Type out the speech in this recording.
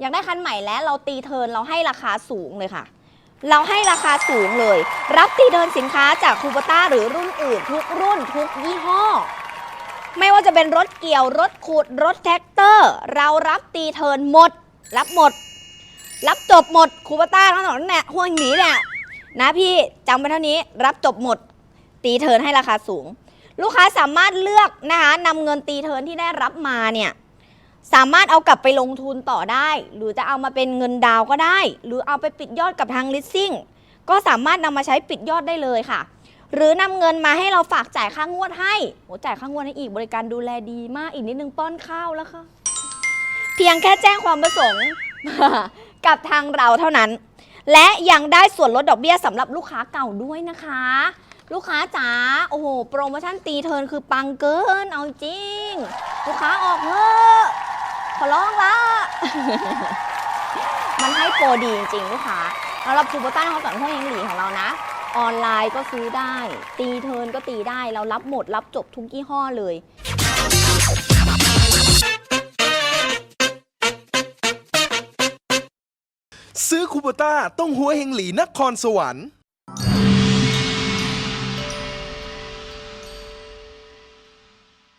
อยากได้คันใหม่แล้วเราตีเทินเราให้ราคาสูงเลยค่ะ เราให้ราคาสูงเลย รับตีเทินสินค้าจากคูปต้าหรือรุ่นอื่น ทุกรุ่นทุกยี่ห้อ ไม่ว่าจะเป็นรถเกี่ยวรถขุดรถแท็กเตอร์ เรารับตีเทินหมด รับหมด รับจบหมดคูปต้าทั้งสองนั่นแหละห่วงหนีเนี่ยนะพี่จำไปเท่านี้รับจบหมด ตีเทินให้ราคาสูง ลูกค้าสามารถเลือกนะคะนำเงินตีเทินที่ได้รับมาเนี่ย สามารถเอากลับไปลงทุนต่อได้ หรือจะเอามาเป็นเงินดาวก็ได้ หรือเอาไปปิดยอดกับทางลิสซิ่งก็สามารถนำมาใช้ปิดยอดได้เลยค่ะ หรือนำเงินมาให้เราฝากจ่ายค่างวดให้โหจ่ายค่างวดให้อีกบริการดูแลดีมากอีกนิดนึงป้อนข้าวแล้วค่ะ เพียงแค่แจ้งความประสงค์ กับทางเราเท่านั้น และยังได้ส่วนลดดอกเบี้ยสำหรับลูกค้าเก่าด้วยนะคะ ลูกค้าจ๋าโอ้โห โปรโมชั่นตีเทินคือปังเกินเอาจริง ลูกค้าออกเถอะ ขอร้องละ มันให้โปรดีจริงๆลูกค้าสำหรับคูโบต้าเขาสั่งห้องยังหลีของเรานะ ออนไลน์ก็ซื้อได้ ตีเทิร์นก็ตีได้ เรารับหมดรับจบทุกยี่ห้อเลยซื้อคูปต้าต้องหัวเฮงหลีนครสวรรค์